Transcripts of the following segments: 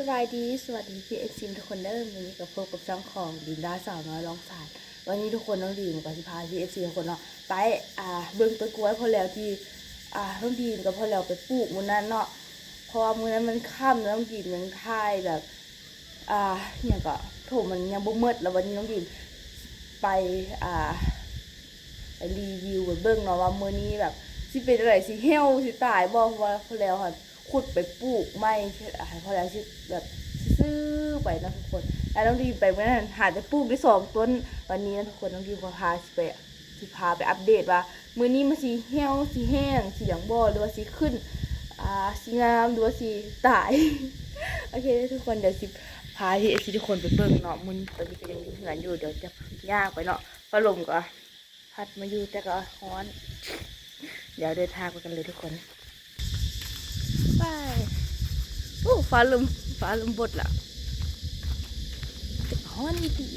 สบายดี สวัสดีพี่เอ็กซิมทุกคนเด้อวันนี้กับพบกับช่องของดินดาสาวน้อยร้องสารวันนี้ทุกคนน้องดีมกับสิพาพี่เอ็กซิมทุกคนเนาะไปอ่าเบิ่งต้นกล้วยพอแล้วที่อ่าน้องดีมกับพอแล้วไปปลูกมื้อนั้นเนาะเพราะว่ามื้อนั้นมันค่ำแล้วน้องดีมยังถ่ายแบบอ่าเนี่ยก็โถมันยังบ่หมดแล้ววันนี้น้องดีมไปอ่าไปรีวิวไปเบิ่งเนาะว่ามื้อนี้แบบสิเป็นอะไรสิเหี่ยวสิตายบ่เพราะว่าพอแล้วค่ะ ขุดไปปลูกไม่อ่าพอแล้วสิแบบซื้อไปนะทุกคนแล้วน้องดีไปเมื่อนั้นหาแต่ปลูกได้สองต้นวันนี้นะทุกคนน้องดีมก็พาไปสิพาไปอัปเดตว่ามือนี้มันสิเหี่ยวสิแห้งสิหยังบ่หรือว่าสิขึ้นอ่าสิงามหรือว่าสิตายโอเคทุกคนเดี๋ยวสิพาที่สิทุกคนไปเบิ่งเนาะมื้อนี้ตอนนี้ก็ยังอยู่เหือนอยู่เดี๋ยวจะยางไปเนาะพัดลมก็พัดมาอยู่แต่ก็ร้อน เดี๋ยวเดินทางไปกันเลยทุกคน ไปโอ้ฟ้าลมฟ้าลมบดละแต่ร้อนดี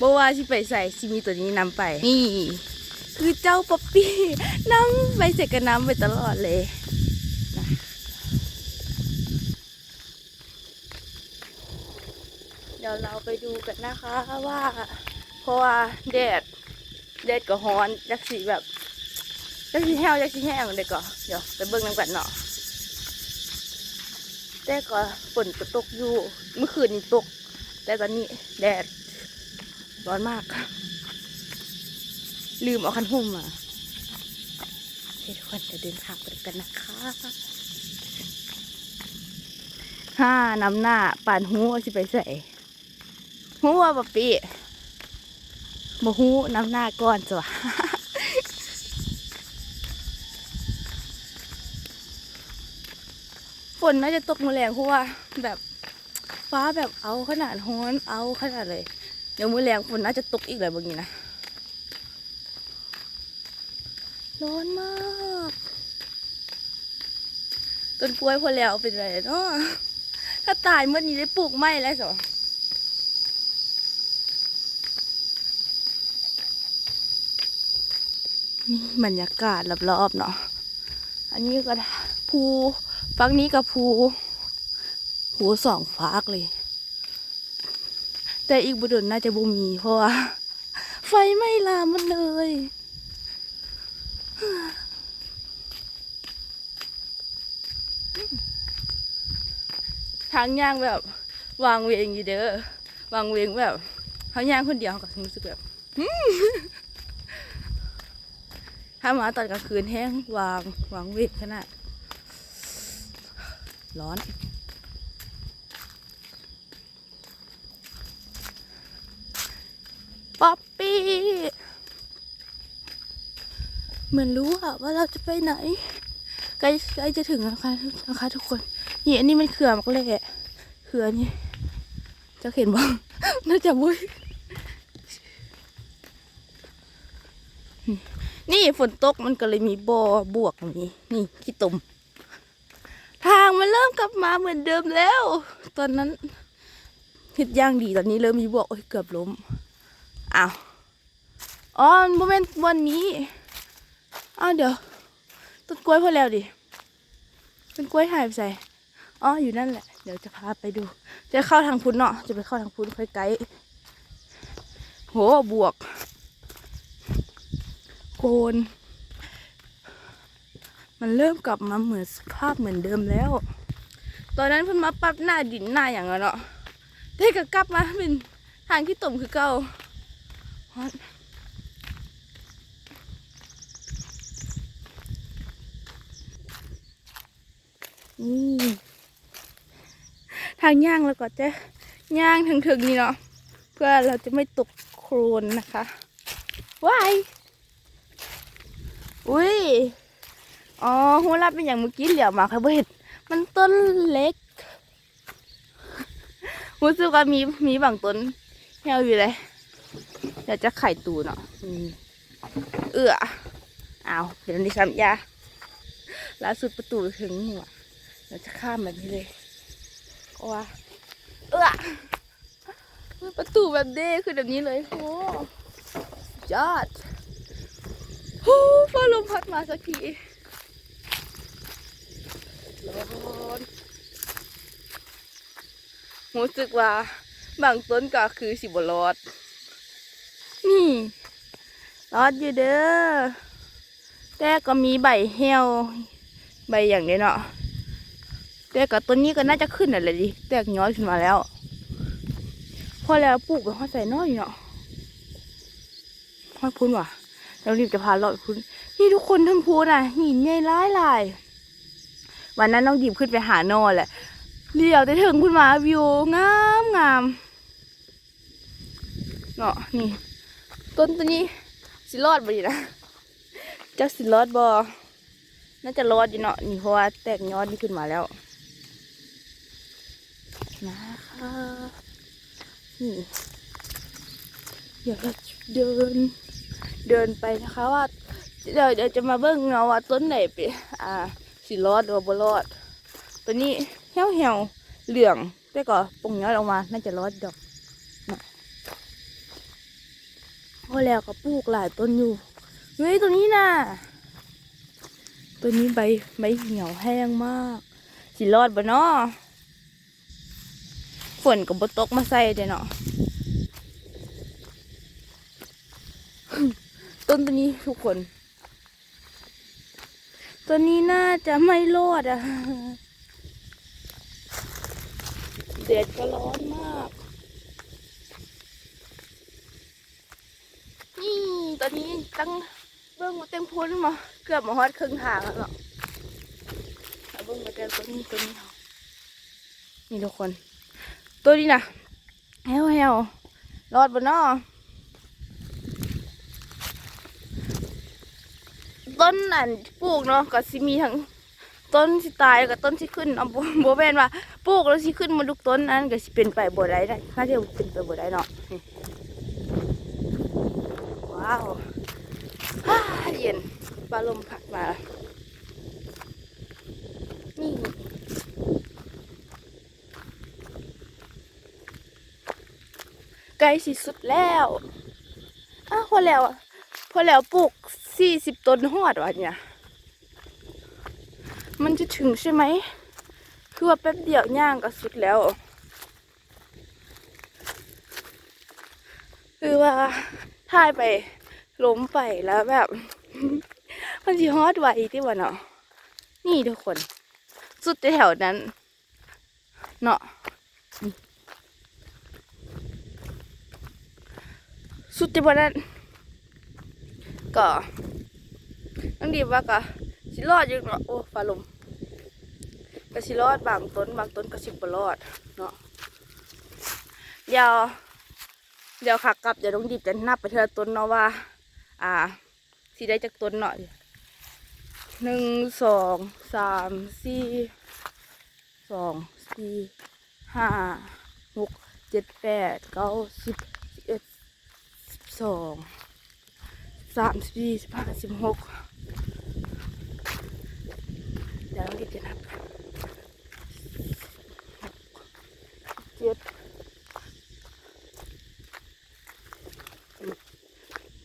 บว่าสิไปใส่ซิมีตัวนี้นำไป นี่ คือเจ้าป๊อปปี้นำไปใส่กับน้ำไปตลอดเลยนะเดี๋ยวเราไปดูกันนะคะว่า เพราะว่าแดดแดดก็ร้อนจักสีแบบ จักสีแห้วจักสีแห้งเด็กก็เดี๋ยวไปเบิ่งน้ำกันเนาะแต่ก็ฝนก็ตกอยู่เมื่อคืนนี้ตก แต่ตอนนี้แดดร้อนมาก ลืมเอาคันหุ่มมาโอเคทุกคนจะเดินทางไปกันนะคะห้าน้ำหน้าป่านหูสิไปใส่หูว่าปะปีบฮูน้ำหน้าก่อนจ้ะ ฝนน่าจะตกมาแรงเพราะว่าแบบฟ้าแบบเอาขนาดฮ้อนเอาขนาดเลย เดี๋ยวมือแรงฝนน่าจะตกอีกเลยบางทีนะร้อนมากต้นกล้วยพอแล้วเป็นไรเนาะถ้าตายเมื่อนี้ได้ปลูกไม้แล้วสินี่บรรยากาศรอบๆเนาะ อันนี้ก็ภู ฟักนี้กับภูภูสองฟากเลย แต่อีกบุดนน่าจะบ่มีเพราะว่าไฟไม้ลามมันเลยทางย่างแบบ วางเวงอยู่เด้อวางเวงแบบเขาย่างคนเดียวเขาก็รู้สึกแบบถ้ามาตอนกลางคืนแห้งวางวางเวทขนาด ร้อน ป๊อปปี้ เหมือนรู้อะว่าเราจะไปไหน ใกล้ใกล้จะถึงแล้วค่ะนะคะทุกคน นี่อันนี้มันเขื่อมักเล่เขื่อนี่ จะเห็นบ้างน่าจะมุ้ยนี่ฝนตกมันก็เลยมีบ่อบวกอย่างนี้ นี่ขี้ตุ่มางมันเริ่มกลับมาเหมือนเดิมแล้ว ตอนนั้นทิศย่างดีตอนนี้เริ่มมีบวกโอ้ยเกือบล้มอ้าวอ๋อโมเมนต์วันนี้อ้าวเดี๋ยวต้นกล้วยพอแล้วดิต้นกล้วยหายไปใส่อ๋ออยู่นั่นแหละ เดี๋ยวจะพาไปดู จะเข้าทางพุ้นเนาะจะไปเข้าทางพุ้นค่อยไกลโหบวก โกน มันเริ่มกลับมาเหมือนสภาพเหมือนเดิมแล้ว ตอนนั้นเพิ่นมาปรับหน้าดินหน้าอย่างเนาะได้ก็กลับมาเป็นทางที่ต่มคือเก่าฮอตนี่ทางย่างแล้วก็จะย่างถึงนี่เนาะเพื่อเราจะไม่ตกโครนนะคะว้ายอุ้ย อ๋อหัวรับเป็นอย่างเมื่อกี้เหลียวมาค่ะเห็นมันต้นเล็กรู้สึกว่ามีมีบางต้นเหี่ยวอยู่เลยเดี๋ยวจะไข่ตูเนาะเอื้ออ้าเดี๋ยวนี้ซ้ำยาล่าสุดประตูถึงหัวเดี๋ยวจะข้ามแบบนี้เลยก็ว่าเอือประตูแบบเด้คือแบบนี้เลยโอ้ยอดโอ้ฟ้าลมพัดมาสักที ร้อนรู้สึกว่าบางต้นก็คือสิบรอด นี่รอดอยู่เด้อ แต่ก็มีใบเหี่ยวใบอย่างนี้เนาะ แต่ก็ต้นนี้ก็น่าจะขึ้นอะไรดิ แตกย้อยขึ้นมาแล้ว พอแล้วปลูกไปห้อยใส่น้อยเนาะห้อยพุ่นว่ะเรารีบจะพาเลาไปพุ่นนี่ทุกคนทั้งพูนอะหินใหญ่ร้ายลายๆ วันนั้นน้องดิบขึ้นไปหานอนแหละเลี้ยวแต่ถึงพุ่นมาวิวงามงามเนาะนี่ ต้นตัวนี้สิรอดบ่ดีนะเจ้าสิรอดบ่น่าจะรอดอยู่เนาะนี่เพราะว่าแตกยอดนี่ขึ้นมาแล้วนะคะนี่เดี๋ยวเราเดินเดินไปนะคะว่าเดี๋ยวเดี๋ยวจะมาเบิ่งเงาว่าต้นไหนไปอ่า สิรอดหรือว่าบ่รอด ตัวนี้เหี่ยวเหี่ยวเหลืองแต่ก็ปุ่งย้อยออกมา น่าจะรอดดอกพอแล้วก็ปลูกหลายต้นอยู่เฮ้ยตัวนี้น่ะตัวนี้ใบใบเหี่ยวแห้งมาก สิรอดบ่เนาะฝนก็บ่ตกมาใส่เด้เนาะต้นตัวนี้ทุกคน ตัวนี้น่าจะไม่รอดอะเด็ดก็ร้อนมาก นี่ตอนนี้ตั้งเบิ้องมาเต็มพ้นมา เกือบมาฮอดครึ่งทางแล้วเนาะเอาเบิ้งมาเจอตัวนี้ตัวนี้นี่ทุกคน ตัวนี้นะแฮวแฮวรอดบนนอ ต้นนั่นปลูกเนาะก็สิมีทั้งต้นสิตายกับต้นสิขึ้นเอาบ่บ่แม่นว่าปลูกแล้วสิขึ้นมาทุกต้นนั้นก็สิเป็นไปบ่ได้ได้ถ้าจะเป็นไปบ่ได้เนาะว้าวฮ่าเย็นปลาลมพัดมานี่ใกล้สิสุดแล้วอ้าวพอแล้วอะพอแล้วปลูก สี่สิบต้นหอดวะเนี่ย มันจะถึงใช่ไหม คือว่าแป๊บเดียวย่างก็สุดแล้ว คือว่าถ่ายไปล้มไปแล้วแบบ มันจะฮอดไวที่ว่าเนาะ นี่ทุกคน สุดแถวนั้น เนาะสุดที่วันนั้น ก็ต้องดีว่าก็สิรอดอยู่เนาะโอ้ฟ้าลมก็สิรอดบางต้นบางต้นก็สิบ่รอดเนาะเดี๋ยวเดี๋ยวขากลับเดี๋ยวต้องดีจะนับไปเทอต้นเนาะว่า อ่าสิได้จากต้นเนาะหนึ่งสองสามสี่สองสี่ห้าหกเจ็ดแปดเก้าสิบสิบเอ็ดสิบสอง สามสิบสี่สิบห้าสิบหกเดี๋ยวเรารีบจะนับเจ็ด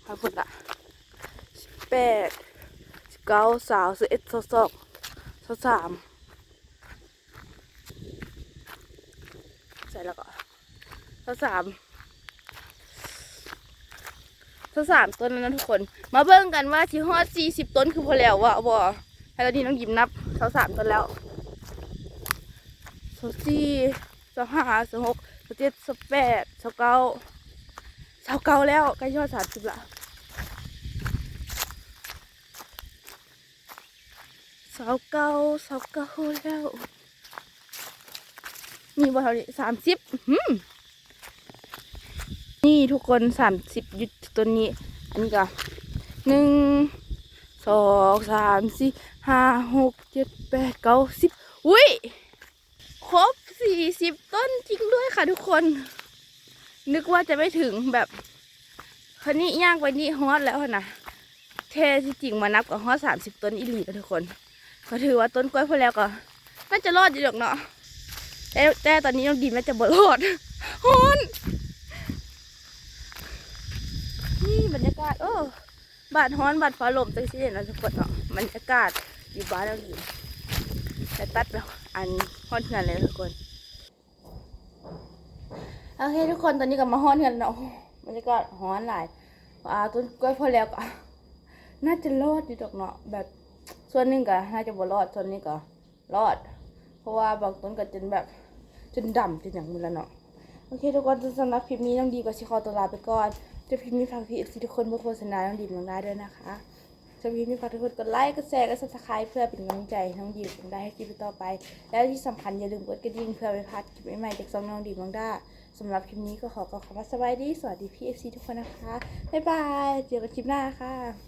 ห้าคนละสิบแปดสิบเก้าสาวสิบเอ็ดสองสองสองสามใส่แล้วก็สองสาม ทั้งสามต้นแล้วนะทุกคน มาเบิ่งกันว่าที่ฮอดสี่สิบต้นคือพอแล้ววะบ่ให้ตอนนี้น้องหยิมนับเท่าสามต้นแล้วสองสี่สองห้าสองหกสองเจ็ดสองแปดสองเก้าสองเก้าแล้วใกล้ยอดสามสิบละสองเก้าสองเก้าแล้ว นี่บ่เท่านี้สามสิบหืม นี่ทุกคนสามสิบยุดตัวนี้ อันนี้ก็หนึ่งสองสามสี่ห้าหกเจ็ดแปดเก้าสิบอุ้ยครบสี่สิบต้นจริงด้วยค่ะทุกคน นึกว่าจะไม่ถึงแบบคนนี้ย่างไปนี่ฮอตแล้วนะเทที่จริงมานับกับฮอตสามสิบต้นอีหลีนะทุกคนก็ถือว่าต้นกล้วยพอแล้วก็น่าจะรอดอยู่หรอกเนาะแต่แต่ตอนนี้น้องดีมน่าจะบ่รอดฮอน นี่ บรรยากาศเออบาดฮ้อนบาดฟ้าลมจังสิเนาะทุกคนเนาะบรรยากาศอยู่บ้านเราอยู่แต่ตัดไปอันฮ้อนเถื่อนเลยทุกคนโอเคทุกคนตอนนี้ก็มาฮ้อนกันเนาะบรรยากาศฮ้อนหลายอ่าต้นกล้วยพอแล้วก็น่าจะรอดอยู่ดอกเนาะแบบส่วนหนึ่งก็น่าจะบ่รอดส่วนนี้ก็รอด เพราะว่าบางต้นก็จนแบบจนดำจนอย่างมือแล้วเนาะโอเคทุกคนสำหรับคลิปนี้น้องดีก็ชิคอตัวลาไปก่อน จะพิมพ์มีฝากพี่เอฟซีทุกคนบนโฆษณาน้องดิมลงได้ด้วยนะคะสำหรับคมีฝากทุกคนกดไลค์กดแชร์กดซับสไครต์เพื่อเป็นกำลังใจให้น้องดีมได้ให้คลิปต่อไป และที่สำคัญอย่าลืมกดกระดิ่งเพื่อไม่พลาดคลิปใหม่ๆจากซองน้องดิมลงได้สำหรับคลิปนี้ก็ขอกล่าวคำว่าสบายดีสวัสดีพี่เอฟซีทุกคนนะคะบ๊ายบายเจอกันคลิปหน้าค่ะ